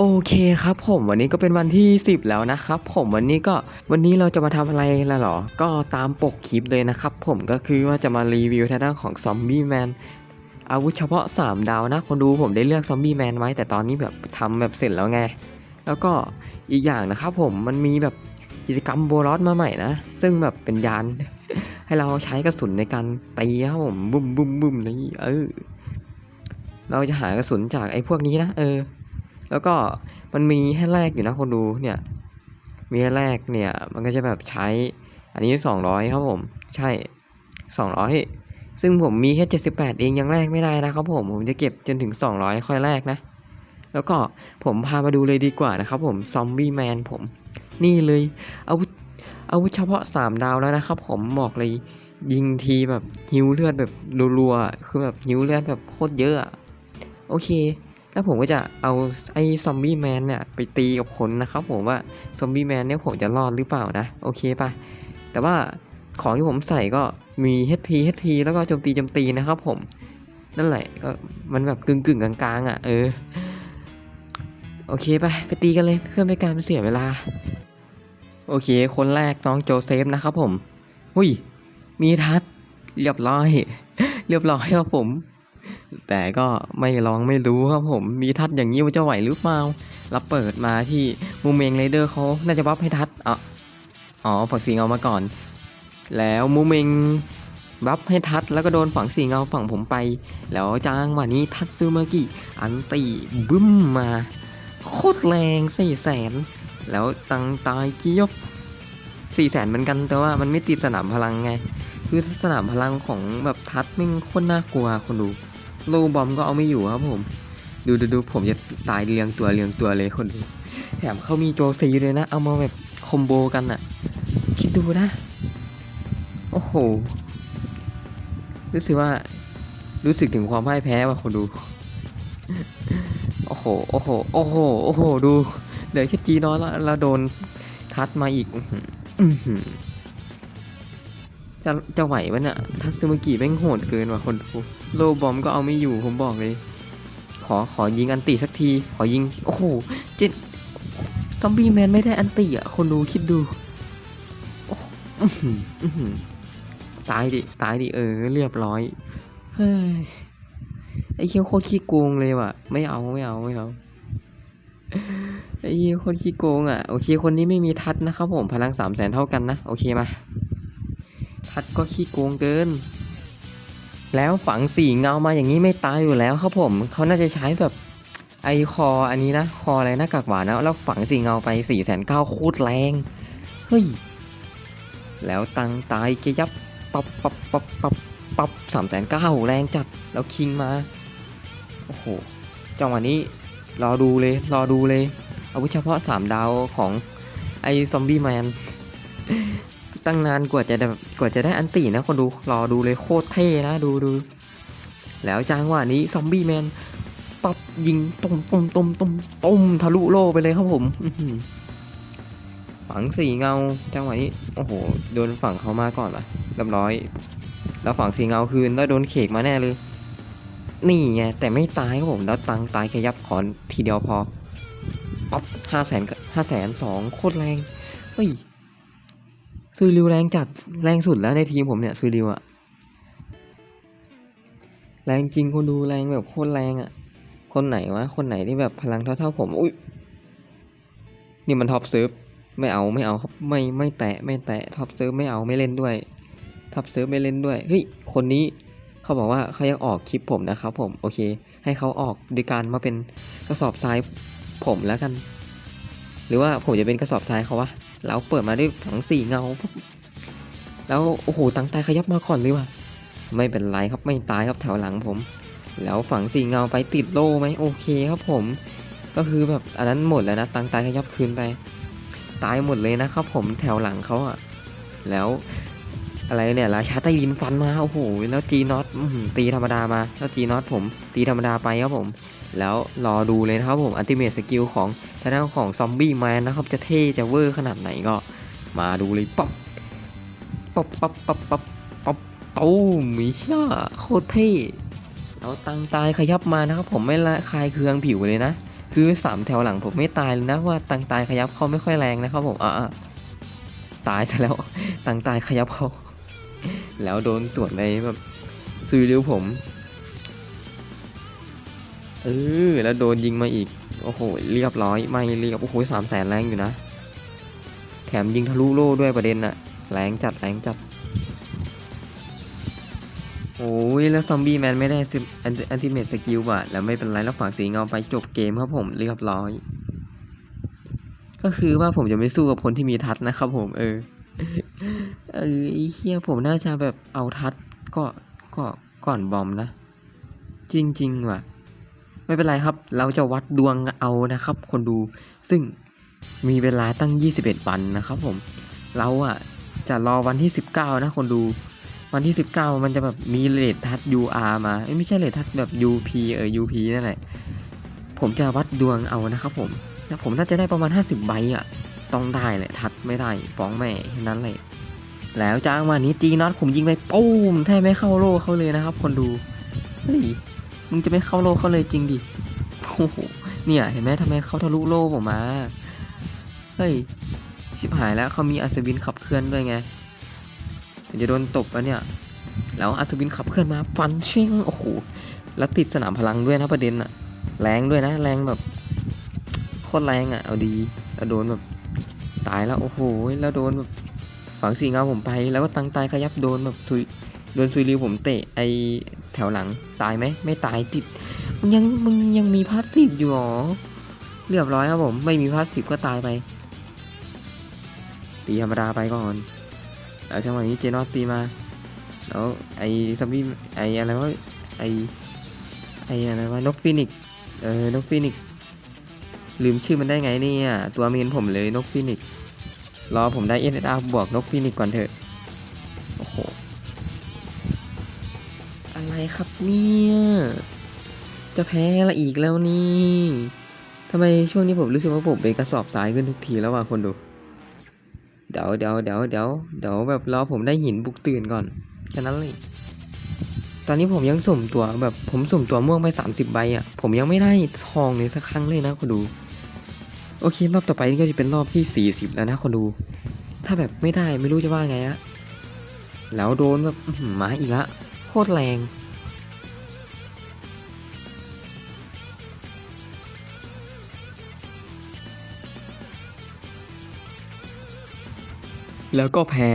โอเคครับผมวันนี้ก็เป็นวันที่ 10 แล้วนะครับผมวันนี้ก็วันนี้เราจะมาทำอะไรล่ะหรอ ก็ตามปกคลิปเลยนะครับผมก็คือว่าจะมารีวิวทางด้านของซอมบี้แมนอาวุธเฉพาะ 3 ดาวนะคนดูผมได้เลือกซอมบี้แมนไว้ แต่ตอนนี้แบบทำแบบเสร็จแล้วไง แล้วก็อีกอย่างนะครับผมมันมีแบบกิจกรรมโบลอสมาใหม่นะ ซึ่งแบบเป็นยาน ให้เราใช้กระสุนในการตีครับผมบุ้มบุ้มบุ้มเลยเออเราจะหากระสุนจากไอ้พวกนี้นะเออ แล้วก็มันมีให้แลกอยู่นะคนดูเนี่ย มีให้แลกเนี่ย มันก็จะแบบใช้ อันนี้สองร้อยครับผม ใช่สองร้อยซึ่งผมมีแค่เจ็ดสิบแปดเองยังแลกไม่ได้นะครับผม ผมจะเก็บจนถึงสองร้อยค่อยแลกนะ แล้วก็ผมพามาดูเลยดีกว่านะครับผม ซอมบี้แมนผม นี่เลยอาวุธอาวุธเฉพาะสามดาวแล้วนะครับผมบอกเลยยิงทีแบบหิวเลือดแบบรัวๆ คือแบบหิวเลือดแบบโคตรเยอะ โอเค แล้วผมก็จะเอาไอ้ซอมบี้แมนเนี่ยไปตีกับคนนะครับผมว่าซอมบี้แมนเนี่ยผมจะรอดหรือเปล่านะ โอเคปะแต่ว่าของที่ผมใส่ก็มี HP HP แล้วก็โจมตีโจมตีนะครับผม นั่นแหละก็มันแบบกึ่งกึ่งกลางๆอะเออ โอเคไปไปตีกันเลยเพื่อไม่การเสียเวลา โอเค คนแรกน้องโจเซฟนะครับผม หุยมีทัดเรียบร้อย เรียบร้อยครับผม แต่ก็ไม่ลองไม่รู้ครับผมมีทัดอย่างนี้มันจะไหวหรือเปล่าเราเปิดมาที่มูเมงเรเดอร์เขาน่าจะบัฟให้ทัดอ๋ออ๋อฝักสีเงามาก่อน แล้วมูเมงบัฟให้ทัดแล้วก็โดนฝั่งสีเงาฝั่งผมไป แล้วจ้างมานี้ทัดซูมากิอันตีบึ้มมาโคตรแรงสี่แสนแล้วตังตายกียบสี่แสนเหมือนกันแต่ว่ามันไม่ติดสนามพลังไง คือสนามพลังของแบบทัดแม่งโคตรน่ากลัวคนดู โลบอมก็เอาไม่อยู่ครับผม ดูดูดูผมจะตายเรียงตัวเรียงตัวเลยคนดูแถมเขามีโจซีเลยนะ เอามาแบบคอมโบกันอะคิดดูนะ โอ้โห รู้สึกว่า รู้สึกถึงความพ่ายแพ้ว่ะคนดู โอ้โห โอ้โห โอ้โห โอ้โห ดู เหลือแค่จีน้อยแล้วแล้วโดนทัดมาอีก อื้อหืออื้อหือ จะจะไหววะเนี่ยทัตสึมากิแม่งโหดเกินว่ะคนดูโลบอมก็เอาไม่อยู่ผมบอกเลย ขอขอยิงอันติสักที ขอยิง โอ้โหเจ็ดซอมบี้แมนไม่ได้อันติอะ คนดูคิดดูโอ้โหตายดิ ตายดิ เออ เรียบร้อย เฮ้ย ไอ้เคี้ยวโคตรขี้โกงเลยว่ะ ไม่เอาไม่เอาไม่เอาไอ้เหี้ยโคตรขี้โกงอะ โอเค คนนี้ไม่มีทัดนะครับผม พลังสามแสนเท่ากันนะ โอเคมา ทัดก็ขี้โกงเกิน แล้วฝังสีเงามาอย่างนี้ไม่ตายอยู่แล้วครับผม เขาน่าจะใช้แบบไอคออันนี้นะ คออะไรหน้ากากหวานนะ แล้วฝังสีเงาไปสี่แสนเก้าโคตรแรง เฮ้ย แล้วตังตายเกยับปับปับปับปับปับสามแสนเก้าแรงจัด แล้วคิงมา โอ้โห จังหวะนี้ รอดูเลย รอดูเลย อาวุธเฉพาะสามดาวของไอซอมบี้แมน ตั้งนานกว่าจะได้กว่าจะได้อันตีนะคนดูรอดูเลยโคตรเท่นะดูดูแล้วจังหวะนี้ซอมบี้แมนปับยิงตุ้มตุ้มตุ้มตุ้มตุ้มทะลุโลไปเลยครับผมฝังสีเงาจังหวะนี้โอ้โหโดนฝั่งเขามาก่อนปะเรียบร้อย แล้วฝั่งสีเงาคืนแล้วโดนเขกมาแน่เลย นี่ไงแต่ไม่ตายครับผมแล้วตังตายแค่ยับขอนทีเดียวพอป๊อปห้าแสนห้าแสนสองโคตรแรงเฮ้ย ซุยริวแรงจัดแรงสุดแล้วในทีมผมเนี่ยซุยริวอะแรงจริงคนดูแรงแบบโคตรแรงอะคนไหนวะคนไหนที่แบบพลังเท่าๆผมอุ้ยนี่มันท็อปเซิร์ฟไม่เอาไม่เอาครับไม่ไม่แตะไม่แตะท็อปเซิร์ฟไม่เอาไม่เล่นด้วยท็อปเซิร์ฟไม่เล่นด้วยเฮ้ยคนนี้เขาบอกว่าเขายังออกคลิปผมนะครับผมโอเค ให้เขาออกโดยการมาเป็นกระสอบทรายผมแล้วกัน หรือว่าผมจะเป็นกระสอบทรายเขาวะ แล้วเปิดมาด้วยฝังสีเงา แล้วโอ้โหตังตายขยับมาก่อนเลยว่ะ ไม่เป็นไรครับไม่ตายครับแถวหลังผม แล้วฝังสีเงาไปติดโล่ไหมโอเคครับผม ก็คือแบบอันนั้นหมดแล้วนะตังตายขยับคืนไป ตายหมดเลยนะครับผมแถวหลังเขาอะแล้ว อะไรเนี่ยราชาใต้ดินฟันมาโอ้โหแล้วจีน็อตตีธรรมดามาแล้วจีน็อตผมตีธรรมดาไปครับผม แล้วรอดูเลยนะครับผมอัลติเมทสกิลของทางด้านของซอมบี้แมนนะครับจะเท่จะเวอร์ขนาดไหนก็ มาดูเลยป๊อปป๊อปป๊อปป๊อปป๊อปป๊อปตู้มมิช่าโคตรเท่แล้วตังตายขยับมานะครับผมไม่ละคายเคืองผิวเลยนะ คือสามแถวหลังผมไม่ตายเลยนะเพราะว่าตังตายขยับเขาไม่ค่อยแรงนะครับผมอะอะตายซะแล้วตังตายขยับเขา แล้วโดนสวนไปแบบซื้อริ้วผมเออแล้วโดนยิงมาอีก โอ้โห เรียบร้อยไม่เรียบโอ้โหสามแสนแรงอยู่นะ แถมยิงทะลุโล่ด้วยประเด็นอะแรงจัดแรงจัดโอ้ยแล้วซอมบี้แมนไม่ได้ซิอันติเมตสกิลว่ะแล้วไม่เป็นไรแล้วฝากสีเงาไปจบเกมครับผมเรียบร้อย ก็คือว่าผมจะไม่สู้กับคนที่มีทัศนะครับผมเออ เออไอ้เฮียผมน่าจะแบบเอาทัศน์ก็ก็ก่อนบอมนะ จริง ๆ ว่ะ ไม่เป็นไรครับ เราจะวัดดวงเอานะครับ คนดูซึ่งมีเวลาตั้ง 21 วันนะครับผม เราอะจะรอวันที่ 19 นะคนดู วันที่ 19 มันจะแบบมีเลททัศ UR มาไม่ใช่เลททัศแบบ UP เออ UP นั่นแหละ ผมจะวัดดวงเอานะครับผม แล้วผมน่าจะได้ประมาณ 50 ใบอะ ต้องได้แหละทัดไม่ได้ฟ้องแม่นั้นเลยแล้วจ้างวันนี้จีน็อตผมยิงไปปุ้มแทบไม่เข้าโลเขาเลยนะครับ คนดูเฮ้ยมึงจะไม่เข้าโลเขาเลยจริงดิโอ้โหเนี่ยเห็นไหมทำไมเขาทะลุโลผมมาเฮ้ยชิบหายแล้วเขามีอัศวินขับเคลื่อนด้วยไงจะโดนตบปะเนี่ย แล้วอัศวินขับเคลื่อนมาฟันเชิงโอ้โหแล้วติดสนามพลังด้วยนะประเด็นอะแรงด้วยนะ แรงแบบโคตรแรงอะเอาดีแล้วโดนแบบ ตายแล้วโอ้โหแล้วโดนแบบฝังสีเงาผมไป แล้วก็ตังตายขยับโดนแบบทุยโดนซุยริวผมเตะไอแถวหลังตายไหมไม่ตายติดมึงยังมึงยังมีพาสซีฟอยู่หรอเรียบร้อยครับผมไม่มีพาสซีฟก็ตายไปตีธรรมดาไปก่อนแล้วจังหวะนี้เจนอสตีมาแล้วไอซัมบี้ไออะไรวะไอไออะไรวะนกฟินิกเออนกฟินิก ลืมชื่อมันได้ไงเนี่ย ตัวเมนผมเลยนกฟินิกรอผมได้เอสอาร์บวกนกฟินิกก่อนเถอะ โอ้โห อะไรครับเนี่ย จะแพ้ละอีกแล้วนี่ทำไมช่วงนี้ผมรู้สึกว่าผมเป็นกระสอบทรายขึ้นทุกทีแล้วว่ะคนดู เดี๋ยวเดี๋ยวเดี๋ยวเดี๋ยวเดี๋ยวแบบรอผมได้หินบุกตื่นก่อนแค่นั้นเลย ตอนนี้ผมยังสุ่มตัวแบบผมสุ่มตัวม่วงไปสามสิบใบอะ ผมยังไม่ได้ทองเลยสักครั้งเลยนะคนดู โอเค รอบต่อไปนี่ก็จะเป็นรอบที่สี่สิบแล้วนะคนดู ถ้าแบบไม่ได้ไม่รู้จะว่าไงอะแล้วโดนแบบหมาอีกละโคตรแรงแล้วก็แพ้